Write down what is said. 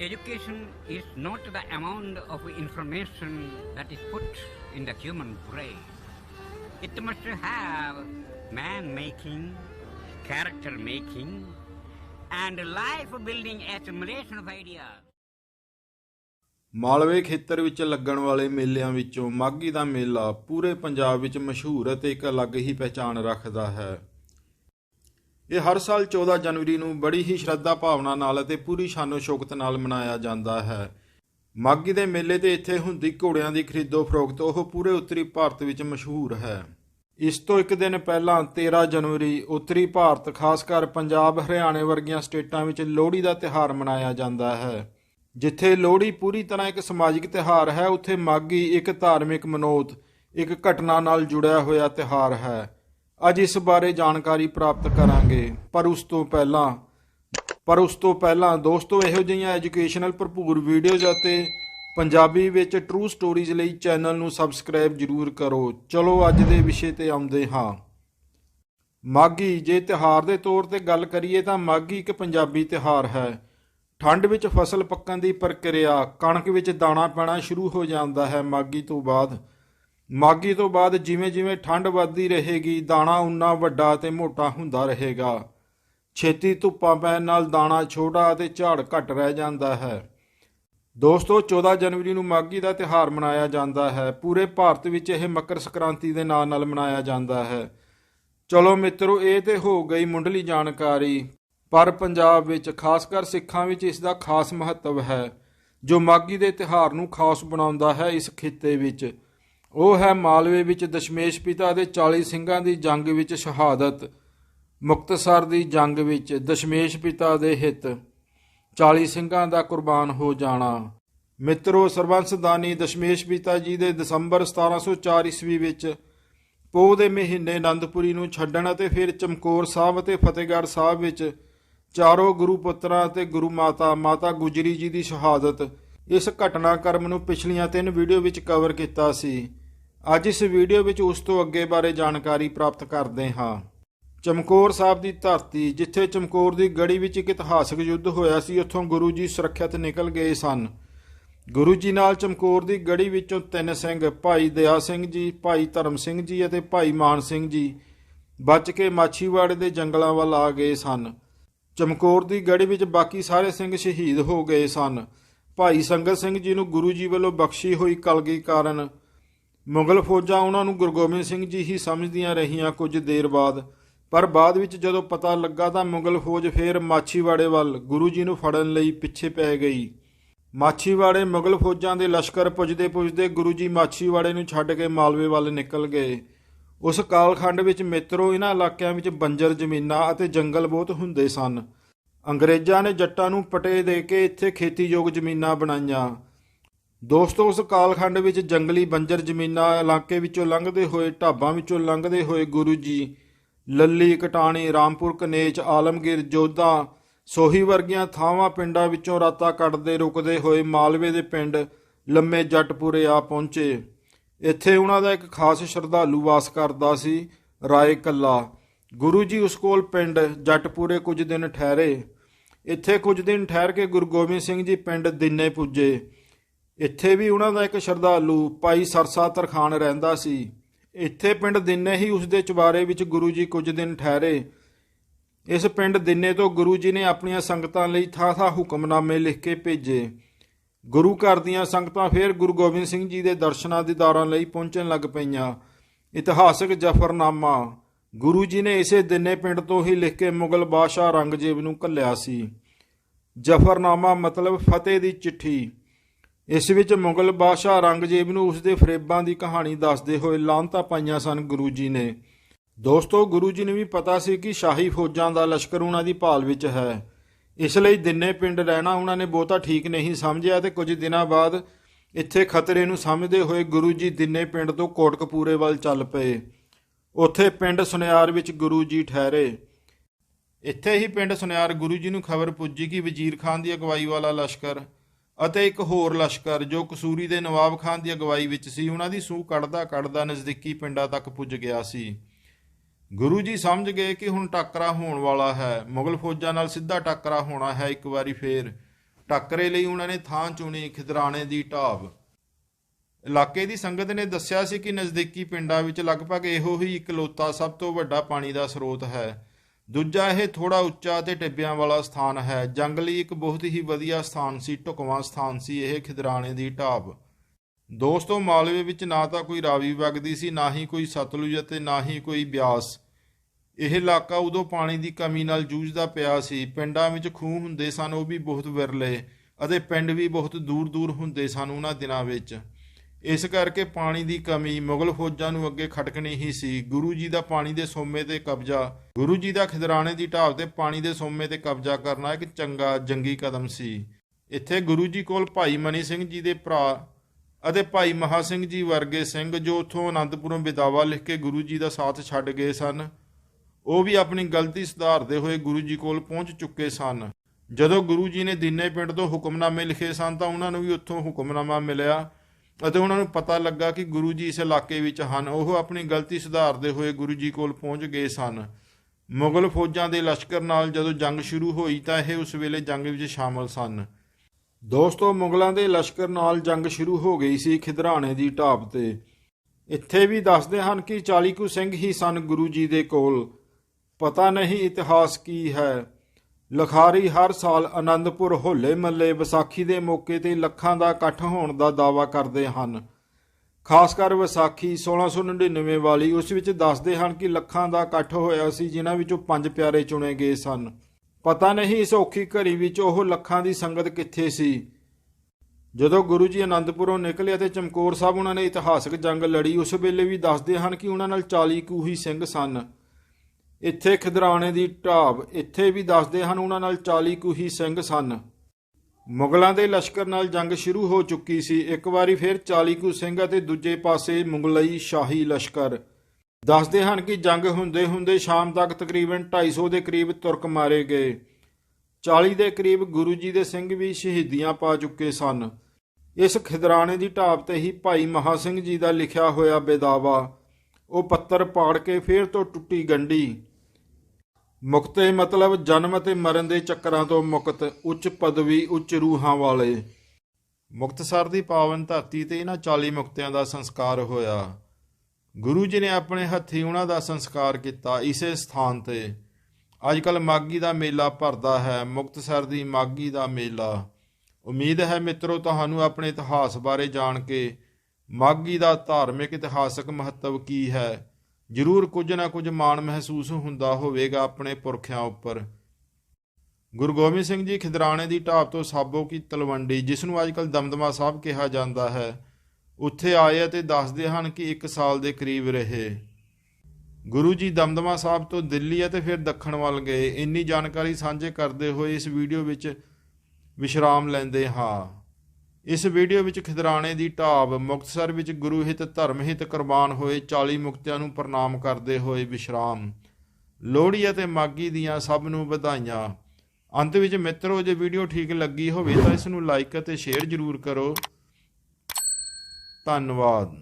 Education is not the amount of information that is put in the human brain. It must have man making, character making, and life building accumulation of ideas. ਮਾਲਵੇ ਖੇਤਰ ਵਿੱਚ ਲੱਗਣ ਵਾਲੇ ਮੇਲਿਆਂ ਵਿੱਚੋਂ ਮਾਘੀ ਦਾ ਮੇਲਾ ਪੂਰੇ ਪੰਜਾਬ ਵਿੱਚ ਮਸ਼ਹੂਰ ਅਤੇ ਇੱਕ ਅਲੱਗ ਹੀ ਪਹਿਚਾਣ ਰੱਖਦਾ ਹੈ। ਇਹ ਹਰ ਸਾਲ 14 ਜਨਵਰੀ ਨੂੰ ਬੜੀ ਹੀ ਸ਼ਰਧਾ ਭਾਵਨਾ ਨਾਲ ਅਤੇ ਪੂਰੀ ਸ਼ਾਨੋ ਸ਼ੌਕਤ ਨਾਲ ਮਨਾਇਆ ਜਾਂਦਾ ਹੈ। ਮਾਘੀ ਦੇ ਮੇਲੇ ਤੇ ਇੱਥੇ ਹੁੰਦੀ ਘੋੜਿਆਂ ਦੀ ਖਰੀਦੋ ਫਰੋਖਤ ਉਹ ਪੂਰੇ ਉੱਤਰੀ ਭਾਰਤ ਵਿੱਚ ਮਸ਼ਹੂਰ ਹੈ। ਇਸ ਤੋਂ ਇੱਕ ਦਿਨ ਪਹਿਲਾਂ 13 ਜਨਵਰੀ ਉੱਤਰੀ ਭਾਰਤ, ਖਾਸ ਕਰ ਪੰਜਾਬ, ਹਰਿਆਣੇ ਵਰਗੀਆਂ ਸਟੇਟਾਂ ਵਿੱਚ ਲੋਹੜੀ ਦਾ ਤਿਹਾਰ ਮਨਾਇਆ ਜਾਂਦਾ ਹੈ। ਜਿੱਥੇ ਲੋਹੜੀ ਪੂਰੀ ਤਰ੍ਹਾਂ ਇੱਕ ਸਮਾਜਿਕ ਤਿਹਾਰ ਹੈ, ਉੱਥੇ ਮਾਘੀ ਇੱਕ ਧਾਰਮਿਕ ਮਨੋਤ ਇੱਕ ਘਟਨਾ ਨਾਲ ਜੁੜਿਆ ਹੋਇਆ ਤਿਹਾਰ ਹੈ। ਅੱਜ ਇਸ ਬਾਰੇ ਜਾਣਕਾਰੀ ਪ੍ਰਾਪਤ ਕਰਾਂਗੇ। ਪਰ ਉਸ ਤੋਂ ਪਹਿਲਾਂ, ਪਰ ਉਸ ਤੋਂ ਪਹਿਲਾਂ ਦੋਸਤੋ, ਇਹੋ ਜਿਹੀਆਂ ਐਜੂਕੇਸ਼ਨਲ ਭਰਪੂਰ ਵੀਡੀਓਜ਼ ਅਤੇ ਪੰਜਾਬੀ ਵਿੱਚ ਟਰੂ ਸਟੋਰੀਜ਼ ਲਈ ਚੈਨਲ ਨੂੰ ਸਬਸਕ੍ਰਾਈਬ ਜਰੂਰ ਕਰੋ। ਚਲੋ, ਅੱਜ ਦੇ ਵਿਸ਼ੇ ਤੇ ਆਉਂਦੇ ਹਾਂ। ਮਾਘੀ, ਜੇ ਤਿਹਾਰ ਦੇ ਤੌਰ ਤੇ ਗੱਲ ਕਰੀਏ ਤਾਂ ਮਾਘੀ ਇੱਕ ਪੰਜਾਬੀ ਤਿਹਾਰ ਹੈ। ਠੰਡ ਵਿੱਚ ਫਸਲ ਪੱਕਣ ਦੀ ਪ੍ਰਕਿਰਿਆ, ਕਣਕ ਵਿੱਚ ਦਾਣਾ ਪੈਣਾ ਸ਼ੁਰੂ ਹੋ ਜਾਂਦਾ ਹੈ ਮਾਘੀ ਤੋਂ ਬਾਅਦ। ਮਾਘੀ ਤੋਂ ਬਾਅਦ ਜਿਵੇਂ ਜਿਵੇਂ ਠੰਡ ਵੱਧਦੀ ਰਹੇਗੀ, ਦਾਣਾ ਉਨਾ ਵੱਡਾ ਤੇ ਮੋਟਾ ਹੁੰਦਾ ਰਹੇਗਾ। ਛੇਤੀ ਧੁੱਪਾਂ ਪੈਣ ਨਾਲ ਦਾਣਾ ਛੋਟਾ ਅਤੇ ਝਾੜ ਘੱਟ ਰਹਿ ਜਾਂਦਾ ਹੈ। ਦੋਸਤੋ 14 ਜਨਵਰੀ ਨੂੰ ਮਾਘੀ ਦਾ ਤਿਹਾਰ ਮਨਾਇਆ ਜਾਂਦਾ ਹੈ। ਪੂਰੇ ਭਾਰਤ ਵਿੱਚ ਇਹ ਮਕਰ ਸੰਕ੍ਰਾਂਤੀ ਦੇ ਨਾਂ ਨਾਲ ਮਨਾਇਆ ਜਾਂਦਾ ਹੈ। ਚਲੋ ਮਿੱਤਰੋ, ਇਹ ਤੇ ਹੋ ਗਈ ਮੁੱਢਲੀ ਜਾਣਕਾਰੀ। ਪਰ ਪੰਜਾਬ ਵਿੱਚ, ਖਾਸ ਕਰ ਸਿੱਖਾਂ ਵਿੱਚ, ਇਸ ਦਾ ਖਾਸ ਮਹੱਤਵ ਹੈ। ਜੋ ਮਾਘੀ ਦੇ ਤਿਹਾਰ ਨੂੰ ਖਾਸ ਬਣਾਉਂਦਾ ਹੈ ਇਸ ਖਿੱਤੇ ਵਿੱਚ। ਉਹ ਹੈ ਮਾਲਵੇ ਵਿੱਚ ਦਸ਼ਮੇਸ਼ ਪਿਤਾ ਦੇ 40 ਸਿੰਘਾਂ ਦੀ ਜੰਗ ਵਿੱਚ ਸ਼ਹਾਦਤ। ਮੁਕਤਸਰ ਦੀ ਜੰਗ ਵਿੱਚ ਦਸ਼ਮੇਸ਼ ਪਿਤਾ ਦੇ ਹਿੱਤ। 40 ਸਿੰਘਾਂ ਦਾ ਕੁਰਬਾਨ ਹੋ ਜਾਣਾ। ਮਿੱਤਰੋ, ਸਰਬੰਸ ਦਾਨੀ ਦਸ਼ਮੇਸ਼ ਪਿਤਾ ਜੀ ਦੇ ਦਸੰਬਰ 1704 ਈਸਵੀ ਵਿੱਚ ਪੋਹ ਦੇ ਮਹੀਨੇ ਆਨੰਦਪੁਰੀ ਨੂੰ ਛੱਡਣ ਅਤੇ ਫਿਰ ਚਮਕੌਰ ਸਾਹਿਬ ਅਤੇ ਫਤਿਹਗੜ੍ਹ ਸਾਹਿਬ ਵਿੱਚ ਚਾਰੋਂ ਗੁਰੂ ਪੁੱਤਰਾਂ ਅਤੇ ਗੁਰੂ ਮਾਤਾ ਮਾਤਾ ਗੁਜਰੀ ਜੀ ਦੀ ਸ਼ਹਾਦਤ ਇਸ ਘਟਨਾਕ੍ਰਮ ਨੂੰ ਪਿਛਲੀਆਂ ਤਿੰਨ ਵੀਡੀਓ ਵਿੱਚ ਕਵਰ ਕੀਤਾ ਸੀ। ਅੱਜ ਇਸ ਵੀਡੀਓ ਵਿੱਚ ਉਸ ਤੋਂ ਅੱਗੇ ਬਾਰੇ ਜਾਣਕਾਰੀ ਪ੍ਰਾਪਤ ਕਰਦੇ ਹਾਂ। ਚਮਕੌਰ ਸਾਹਿਬ ਦੀ ਧਰਤੀ, ਜਿੱਥੇ ਚਮਕੌਰ ਦੀ ਗੜੀ ਵਿੱਚ ਇੱਕ ਇਤਿਹਾਸਕ ਯੁੱਧ ਹੋਇਆ ਸੀ, ਉੱਥੋਂ ਗੁਰੂ ਜੀ ਸੁਰੱਖਿਅਤ ਨਿਕਲ ਗਏ ਸਨ। ਗੁਰੂ ਜੀ ਨਾਲ ਚਮਕੌਰ ਦੀ ਗੜੀ ਵਿੱਚੋਂ ਤਿੰਨ ਸਿੰਘ, ਭਾਈ ਦਇਆ ਸਿੰਘ ਜੀ, ਭਾਈ ਧਰਮ ਸਿੰਘ ਜੀ ਅਤੇ ਭਾਈ ਮਾਨ ਸਿੰਘ ਜੀ, ਬਚ ਕੇ ਮਾਛੀਵਾੜੇ ਦੇ ਜੰਗਲਾਂ ਵੱਲ ਆ ਗਏ ਸਨ। ਚਮਕੌਰ ਦੀ ਗੜੀ ਵਿੱਚ ਬਾਕੀ ਸਾਰੇ ਸਿੰਘ ਸ਼ਹੀਦ ਹੋ ਗਏ ਸਨ। ਭਾਈ ਸੰਗਤ ਸਿੰਘ ਜੀ ਨੂੰ ਗੁਰੂ ਜੀ ਵੱਲੋਂ ਬਖਸ਼ੀ ਹੋਈ ਕਲਗੀ ਕਾਰਨ ਮੁਗਲ ਫੌਜਾਂ ਉਹਨਾਂ ਨੂੰ ਗੁਰੂ ਗੋਬਿੰਦ ਸਿੰਘ ਜੀ ਹੀ ਸਮਝਦੀਆਂ ਰਹੀਆਂ ਕੁਝ ਦੇਰ ਬਾਅਦ। ਪਰ ਬਾਅਦ ਵਿੱਚ ਜਦੋਂ ਪਤਾ ਲੱਗਾ ਤਾਂ ਮੁਗਲ ਫੌਜ ਫੇਰ ਮਾਛੀਵਾੜੇ ਵੱਲ ਗੁਰੂ ਜੀ ਨੂੰ ਫੜਨ ਲਈ ਪਿੱਛੇ ਪੈ ਗਈ। ਮਾਛੀਵਾੜੇ ਮੁਗਲ ਫੌਜਾਂ ਦੇ ਲਸ਼ਕਰ ਪੁੱਜਦੇ ਪੁੱਜਦੇ ਗੁਰੂ ਜੀ ਮਾਛੀਵਾੜੇ ਨੂੰ ਛੱਡ ਕੇ ਮਾਲਵੇ ਵੱਲ ਨਿਕਲ ਗਏ। ਉਸ ਕਾਲਖੰਡ ਵਿੱਚ ਮਿੱਤਰੋ ਇਹਨਾਂ ਇਲਾਕਿਆਂ ਵਿੱਚ ਬੰਜਰ ਜ਼ਮੀਨਾਂ ਅਤੇ ਜੰਗਲ ਬਹੁਤ ਹੁੰਦੇ ਸਨ। ਅੰਗਰੇਜ਼ਾਂ ਨੇ ਜੱਟਾਂ ਨੂੰ ਪਟੇ ਦੇ ਕੇ ਇੱਥੇ ਖੇਤੀਯੋਗ ਜ਼ਮੀਨਾਂ ਬਣਾਈਆਂ। ਦੋਸਤੋ, ਉਸ ਕਾਲਖੰਡ ਵਿੱਚ ਜੰਗਲੀ ਬੰਜਰ ਜ਼ਮੀਨਾਂ ਇਲਾਕੇ ਵਿੱਚੋਂ ਲੰਘਦੇ ਹੋਏ, ਢਾਬਾਂ ਵਿੱਚੋਂ ਲੰਘਦੇ ਹੋਏ ਗੁਰੂ ਜੀ ਲੱਲੀ, ਕਟਾਣੀ, ਰਾਮਪੁਰ ਕਨੇਚ ਆਲਮਗੀਰ, ਜੋਧਾ ਸੋਹੀ ਵਰਗੀਆਂ ਥਾਵਾਂ ਪਿੰਡਾਂ ਵਿੱਚੋਂ ਰਾਤਾਂ ਕੱਟਦੇ ਰੁਕਦੇ ਹੋਏ ਮਾਲਵੇ ਦੇ ਪਿੰਡ ਲੰਮੇ ਜੱਟਪੁਰੇ ਆ ਪਹੁੰਚੇ। ਇੱਥੇ ਉਹਨਾਂ ਦਾ ਇੱਕ ਖਾਸ ਸ਼ਰਧਾਲੂ ਵਾਸ ਕਰਦਾ ਸੀ, ਰਾਏ ਕੱਲਾ। ਗੁਰੂ ਜੀ ਉਸ ਕੋਲ ਪਿੰਡ ਜੱਟਪੁਰੇ ਕੁਝ ਦਿਨ ਠਹਿਰੇ। ਇੱਥੇ ਕੁਝ ਦਿਨ ਠਹਿਰ ਕੇ ਗੁਰੂ ਗੋਬਿੰਦ ਸਿੰਘ ਜੀ ਪਿੰਡ ਦਿਨੇ ਪੁੱਜੇ। ਇੱਥੇ ਵੀ ਉਹਨਾਂ ਦਾ ਇੱਕ ਸ਼ਰਧਾਲੂ ਭਾਈ ਸਰਸਾ ਤਰਖਾਨ ਰਹਿੰਦਾ ਸੀ। ਇੱਥੇ ਪਿੰਡ ਦਿਨੇ ਹੀ ਉਸ ਦੇ ਚੁਬਾਰੇ ਵਿੱਚ ਗੁਰੂ ਜੀ ਕੁਝ ਦਿਨ ਠਹਿਰੇ। ਇਸ ਪਿੰਡ ਦਿਨੇ ਤੋਂ ਗੁਰੂ ਜੀ ਨੇ ਆਪਣੀਆਂ ਸੰਗਤਾਂ ਲਈ ਥਾਂ-ਥਾਂ ਹੁਕਮਨਾਮੇ ਲਿਖ ਕੇ ਭੇਜੇ। ਗੁਰੂ ਘਰ ਦੀਆਂ ਸੰਗਤਾਂ ਫੇਰ ਗੁਰੂ ਗੋਬਿੰਦ ਸਿੰਘ ਜੀ ਦੇ ਦਰਸ਼ਨਾਂ ਦੀਦਾਰਾਂ ਲਈ ਪਹੁੰਚਣ ਲੱਗ ਪਈਆਂ। ਇਤਿਹਾਸਕ ਜਫਰਨਾਮਾ। ਗੁਰੂ ਜੀ ਨੇ ਇਸੇ ਦਿਨੇ ਪਿੰਡ ਤੋਂ ਹੀ ਲਿਖ ਕੇ ਮੁਗਲ ਬਾਦਸ਼ਾਹ ਰੰਗਜੀਤ ਨੂੰ ਘੱਲਿਆ ਸੀ। ਜਫਰਨਾਮਾ ਮਤਲਬ ਫਤਿਹ ਦੀ ਚਿੱਠੀ। ਇਸ ਵਿੱਚ ਮੁਗਲ ਬਾਦਸ਼ਾਹ ਰੰਗਜੀਤ ਨੂੰ ਉਸ ਦੇ ਫਰੇਬਾਂ ਦੀ ਕਹਾਣੀ ਦੱਸਦੇ ਹੋਏ ਲਾਂਤਾ ਪਾਈਆਂ ਸਨ ਗੁਰੂ ਜੀ ਨੇ। ਦੋਸਤੋ, ਗੁਰੂ ਜੀ ਨੂੰ ਵੀ ਪਤਾ ਸੀ ਕਿ ਸ਼ਾਹੀ ਫੌਜਾਂ ਦਾ ਲਸ਼ਕਰ ਉਹਨਾਂ ਦੀ ਭਾਲ ਵਿੱਚ ਹੈ। ਇਸ ਲਈ ਦਿਨੇ ਪਿੰਡ ਰਹਿਣਾ ਉਹਨਾਂ ਨੇ ਬਹੁਤਾ ਠੀਕ ਨਹੀਂ ਸਮਝਿਆ ਤੇ ਕੁਝ ਦਿਨਾਂ ਬਾਅਦ ਇੱਥੇ ਖਤਰੇ ਨੂੰ ਸਮਝਦੇ ਹੋਏ ਗੁਰੂ ਜੀ ਦਿਨੇ ਪਿੰਡ ਤੋਂ ਕੋਟਕਪੂਰੇ ਵੱਲ ਚੱਲ ਪਏ। ਉੱਥੇ ਪਿੰਡ ਸੁਨਿਆਰ ਵਿੱਚ ਗੁਰੂ ਜੀ ਠਹਿਰੇ। ਇੱਥੇ ਹੀ ਪਿੰਡ ਸੁਨਿਆਰ ਗੁਰੂ ਜੀ ਨੂੰ ਖਬਰ ਪੁੱਜੀ ਕਿ ਵਜ਼ੀਰ ਖਾਨ ਦੀ ਅਗਵਾਈ ਵਾਲਾ ਲਸ਼ਕਰ ਅਤੇ ਇੱਕ ਹੋਰ ਲਸ਼ਕਰ ਜੋ ਕਸੂਰੀ ਦੇ ਨਵਾਬ ਖਾਨ ਦੀ ਅਗਵਾਈ ਵਿੱਚ ਸੀ, ਉਹਨਾਂ ਦੀ ਸੂਹ ਕੱਢਦਾ ਕੱਢਦਾ ਨਜ਼ਦੀਕੀ ਪਿੰਡਾਂ ਤੱਕ ਪੁੱਜ ਗਿਆ ਸੀ। ਗੁਰੂ ਜੀ ਸਮਝ ਗਏ ਕਿ ਹੁਣ ਟੱਕਰਾ ਹੋਣ ਵਾਲਾ ਹੈ। ਮੁਗਲ ਫੌਜਾਂ ਨਾਲ ਸਿੱਧਾ ਟੱਕਰਾ ਹੋਣਾ ਹੈ ਇੱਕ ਵਾਰੀ ਫੇਰ। ਟੱਕਰੇ ਲਈ ਉਹਨਾਂ ਨੇ ਥਾਂ ਚੁਣੀ ਖਿਦਰਾਣੇ ਦੀ ਢਾਬ। ਇਲਾਕੇ ਦੀ ਸੰਗਤ ਨੇ ਦੱਸਿਆ ਸੀ ਕਿ ਨਜ਼ਦੀਕੀ ਪਿੰਡਾਂ ਵਿੱਚ ਲਗਭਗ ਇਹੋ ਹੀ ਇਕਲੌਤਾ ਸਭ ਤੋਂ ਵੱਡਾ ਪਾਣੀ ਦਾ ਸਰੋਤ ਹੈ। ਦੂਜਾ ਇਹ ਥੋੜਾ ਉੱਚਾ ਤੇ ਟਿੱਬਿਆਂ ਵਾਲਾ ਸਥਾਨ ਹੈ। ਜੰਗਲੀ ਇੱਕ ਬਹੁਤ ਹੀ ਵਧੀਆ ਸਥਾਨ ਸੀ, ਢੁਕਵਾਂ ਸਥਾਨ ਸੀ ਇਹ ਖਿਦਰਾਣੇ ਦੀ ਢਾਬ। ਦੋਸਤੋ, ਮਾਲਵੇ ਵਿੱਚ ਨਾ ਤਾਂ ਕੋਈ ਰਾਵੀ ਵਗਦੀ ਸੀ, ਨਾ ਹੀ ਕੋਈ ਸਤਲੁਜ ਅਤੇ ਨਾ ਹੀ ਕੋਈ ਬਿਆਸ। ਇਹ ਇਲਾਕਾ ਉਦੋਂ ਪਾਣੀ ਦੀ ਕਮੀ ਨਾਲ ਜੂਝਦਾ ਪਿਆ ਸੀ। ਪਿੰਡਾਂ ਵਿੱਚ ਖੂਹ ਹੁੰਦੇ ਸਨ, ਉਹ ਵੀ ਬਹੁਤ ਵਿਰਲੇ ਅਤੇ ਪਿੰਡ ਵੀ ਬਹੁਤ ਦੂਰ-ਦੂਰ ਹੁੰਦੇ ਸਨ ਉਹਨਾਂ ਦਿਨਾਂ ਵਿੱਚ। ਇਸ ਕਰਕੇ ਪਾਣੀ ਦੀ ਕਮੀ ਮੁਗਲ ਫੌਜਾਂ ਨੂੰ ਅੱਗੇ ਖਟਕਣੀ ਹੀ ਸੀ। ਗੁਰੂ ਜੀ ਦਾ ਪਾਣੀ ਦੇ ਸੋਮੇ ਤੇ ਕਬਜ਼ਾ। ਗੁਰੂ ਜੀ ਦਾ ਖਿਦਰਾਣੇ ਦੀ ਢਾਬ ਤੇ ਪਾਣੀ ਦੇ ਸੋਮੇ ਤੇ ਕਬਜ਼ਾ ਕਰਨਾ ਇੱਕ ਚੰਗਾ, ਜੰਗੀ ਕਦਮ ਸੀ। ਇੱਥੇ ਗੁਰੂ ਜੀ ਕੋਲ ਭਾਈ ਮਨੀ ਸਿੰਘ ਜੀ ਦੇ ਭਰਾ ਅਤੇ ਭਾਈ ਮਹਾ ਸਿੰਘ ਜੀ ਵਰਗੇ ਸਿੰਘ ਜੋ ਉਥੋਂ ਆਨੰਦਪੁਰੋਂ ਬਿਦਾਵਾ ਲਿਖ ਕੇ ਗੁਰੂ ਜੀ ਦਾ ਸਾਥ ਛੱਡ ਗਏ ਸਨ, ਉਹ ਵੀ ਆਪਣੀ ਗਲਤੀ ਸੁਧਾਰਦੇ ਹੋਏ ਗੁਰੂ ਜੀ ਕੋਲ ਪਹੁੰਚ ਚੁੱਕੇ ਸਨ। ਜਦੋਂ ਗੁਰੂ ਜੀ ਨੇ ਦੀਨੇ ਪਿੰਡ ਤੋਂ ਹੁਕਮਨਾਮੇ ਲਿਖੇ ਸਨ ਤਾਂ ਉਹਨਾਂ ਨੂੰ ਵੀ ਉੱਥੋਂ ਹੁਕਮਨਾਮਾ ਮਿਲਿਆ। ਅਤੇ ਉਹਨਾਂ ਨੂੰ ਪਤਾ ਲੱਗਾ ਕਿ ਗੁਰੂ ਜੀ ਇਸ ਇਲਾਕੇ ਵਿੱਚ ਹਨ। ਉਹ ਆਪਣੀ ਗਲਤੀ ਸੁਧਾਰਦੇ ਹੋਏ ਗੁਰੂ ਜੀ ਕੋਲ ਪਹੁੰਚ ਗਏ ਸਨ। ਮੁਗਲ ਫੌਜਾਂ ਦੇ ਲਸ਼ਕਰ ਨਾਲ ਜਦੋਂ ਜੰਗ ਸ਼ੁਰੂ ਹੋਈ ਤਾਂ ਇਹ ਉਸ ਵੇਲੇ ਜੰਗ ਵਿੱਚ ਸ਼ਾਮਲ ਸਨ। ਦੋਸਤੋ, ਮੁਗਲਾਂ ਦੇ ਲਸ਼ਕਰ ਨਾਲ ਜੰਗ ਸ਼ੁਰੂ ਹੋ ਗਈ ਸੀ ਖਿਦਰਾਣੇ ਦੀ ਢਾਬ ਤੇ। ਇੱਥੇ ਵੀ ਦੱਸਦੇ ਹਨ ਕਿ 40 ਕੁ ਸਿੰਘ ਹੀ ਸਨ ਗੁਰੂ ਜੀ ਦੇ ਕੋਲ। ਪਤਾ ਨਹੀਂ ਇਤਿਹਾਸ ਕੀ ਹੈ। ਲਖਾਰੀ ਹਰ ਸਾਲ ਆਨੰਦਪੁਰ ਹੋਲੇ ਮੱਲੇ ਵਿਸਾਖੀ ਦੇ ਮੌਕੇ ਤੇ ਲੱਖਾਂ ਦਾ ਇਕੱਠ ਹੋਣ ਦਾ ਦਾਅਵਾ ਕਰਦੇ ਹਨ। ਖਾਸ ਕਰ ਵਿਸਾਖੀ 1699 ਵਾਲੀ ਉਸ ਵਿੱਚ ਦੱਸਦੇ ਹਨ ਕਿ ਲੱਖਾਂ ਦਾ ਇਕੱਠ ਹੋਇਆ ਸੀ, ਜਿਨ੍ਹਾਂ ਵਿੱਚੋਂ ਪੰਜ ਪਿਆਰੇ ਚੁਣੇ ਗਏ ਸਨ। ਪਤਾ ਨਹੀਂ ਇਸ ਔਖੀ ਘੜੀ ਵਿੱਚ ਉਹ ਲੱਖਾਂ ਦੀ ਸੰਗਤ ਕਿੱਥੇ ਸੀ। ਜਦੋਂ ਗੁਰੂ ਜੀ ਅਨੰਦਪੁਰੋਂ ਨਿਕਲੇ ਅਤੇ ਚਮਕੌਰ ਸਾਹਿਬ ਉਹਨਾਂ ਨੇ ਇਤਿਹਾਸਕ ਜੰਗ ਲੜੀ, ਉਸ ਵੇਲੇ ਵੀ ਦੱਸਦੇ ਹਨ ਕਿ ਉਹਨਾਂ ਨਾਲ 40 ਕੂਹੀ ਸਿੰਘ ਸਨ। ਇੱਥੇ ਖਿਦਰਾਣੇ ਦੀ ਢਾਬ ਇੱਥੇ ਵੀ ਦੱਸਦੇ ਹਨ ਉਹਨਾਂ ਨਾਲ 40 ਕੁ ਹੀ ਸਿੰਘ ਸਨ। ਮੁਗਲਾਂ ਦੇ ਲਸ਼ਕਰ ਨਾਲ ਜੰਗ ਸ਼ੁਰੂ ਹੋ ਚੁੱਕੀ ਸੀ। ਇੱਕ ਵਾਰੀ ਫਿਰ 40 ਕੁ ਸਿੰਘ ਅਤੇ ਦੂਜੇ ਪਾਸੇ ਮੁਗਲਈ ਸ਼ਾਹੀ ਲਸ਼ਕਰ। ਦੱਸਦੇ ਹਨ ਕਿ ਜੰਗ ਹੁੰਦੇ ਹੁੰਦੇ ਸ਼ਾਮ ਤੱਕ ਤਕਰੀਬਨ 250 ਦੇ ਕਰੀਬ ਤੁਰਕ ਮਾਰੇ ਗਏ। 40 ਦੇ ਕਰੀਬ ਗੁਰੂ ਜੀ ਦੇ ਸਿੰਘ ਵੀ ਸ਼ਹੀਦੀਆਂ ਪਾ ਚੁੱਕੇ ਸਨ। ਇਸ ਖਿਦਰਾਣੇ ਦੀ ਢਾਬ ਤੇ ਹੀ ਭਾਈ ਮਹਾ ਸਿੰਘ ਜੀ ਦਾ ਲਿਖਿਆ ਹੋਇਆ ਬੇਦਾਵਾ ਉਹ ਪੱਤਰ ਪਾੜ ਕੇ ਫੇਰ ਤੋਂ ਟੁੱਟੀ ਗੰਢੀ। ਮੁਕਤੇ ਮਤਲਬ ਜਨਮ ਅਤੇ ਮਰਨ ਦੇ ਚੱਕਰਾਂ ਤੋਂ ਮੁਕਤ, ਉੱਚ ਪਦਵੀ, ਉੱਚ ਰੂਹਾਂ ਵਾਲੇ। ਮੁਕਤਸਰ ਦੀ ਪਾਵਨ ਧਰਤੀ ਤੇ ਇਹਨਾਂ 40 ਮੁਕਤਿਆਂ ਦਾ ਸੰਸਕਾਰ ਹੋਇਆ। ਗੁਰੂ ਜੀ ਨੇ ਆਪਣੇ ਹੱਥੀਂ ਉਹਨਾਂ ਦਾ ਸੰਸਕਾਰ ਕੀਤਾ ਇਸੇ ਸਥਾਨ ਤੇ। ਅੱਜ ਕੱਲ ਮਾਗੀ ਦਾ ਮੇਲਾ ਭਰਦਾ ਹੈ ਮੁਕਤਸਰ ਦੀ ਮਾਗੀ ਦਾ ਮੇਲਾ। ਉਮੀਦ ਹੈ ਮਿੱਤਰੋ, ਤੁਹਾਨੂੰ ਆਪਣੇ ਇਤਿਹਾਸ ਬਾਰੇ ਜਾਣ ਕੇ ਮਾਗੀ ਦਾ ਧਾਰਮਿਕ ਇਤਿਹਾਸਕ ਮਹੱਤਵ ਕੀ ਹੈ? ਜ਼ਰੂਰ ਕੁਝ ਨਾ ਕੁਝ ਮਾਣ ਮਹਿਸੂਸ ਹੁੰਦਾ ਹੋਵੇਗਾ ਆਪਣੇ ਪੁਰਖਿਆਂ ਉੱਪਰ। ਗੁਰੂ ਗੋਬਿੰਦ ਸਿੰਘ ਜੀ ਖਿਦਰਾਣੇ ਦੀ ਢਾਬ ਤੋਂ ਸਾਬੋ ਕੀ ਤਲਵੰਡੀ, ਜਿਸ ਨੂੰ ਅੱਜਕੱਲ ਦਮਦਮਾ ਸਾਹਿਬ ਕਿਹਾ ਜਾਂਦਾ ਹੈ, ਉੱਥੇ ਆਏ ਅਤੇ ਦੱਸਦੇ ਹਨ ਕਿ 1 ਸਾਲ ਦੇ ਕਰੀਬ ਰਹੇ। ਗੁਰੂ ਜੀ ਦਮਦਮਾ ਸਾਹਿਬ ਤੋਂ ਦਿੱਲੀ ਅਤੇ ਫਿਰ ਦੱਖਣ ਵੱਲ ਗਏ। ਇੰਨੀ ਜਾਣਕਾਰੀ ਸਾਂਝੇ ਕਰਦੇ ਹੋਏ ਇਸ ਵੀਡੀਓ ਵਿੱਚ ਵਿਸ਼ਰਾਮ ਲੈਂਦੇ ਹਾਂ। ਇਸ ਵੀਡੀਓ ਵਿੱਚ ਖਿਦਰਾਣੇ ਦੀ ਢਾਬ ਮੁਕਤਸਰ ਵਿੱਚ ਗੁਰੂ ਹਿਤ ਧਰਮ ਹਿਤ ਕੁਰਬਾਨ ਹੋਏ 40 ਮੁਕਤਿਆਂ ਨੂੰ ਪ੍ਰਣਾਮ ਕਰਦੇ ਹੋਏ ਵਿਸ਼ਰਾਮ। ਲੋਹੜੀ ਅਤੇ ਮਾਗੀ ਦੀਆਂ ਸਭ ਨੂੰ ਵਧਾਈਆਂ। ਅੰਤ ਵਿੱਚ ਮਿੱਤਰੋ, ਜੇ ਵੀਡੀਓ ਠੀਕ ਲੱਗੀ ਹੋਵੇ ਤਾਂ ਇਸ ਨੂੰ ਲਾਈਕ ਅਤੇ ਸ਼ੇਅਰ ਜ਼ਰੂਰ ਕਰੋ। ਧੰਨਵਾਦ।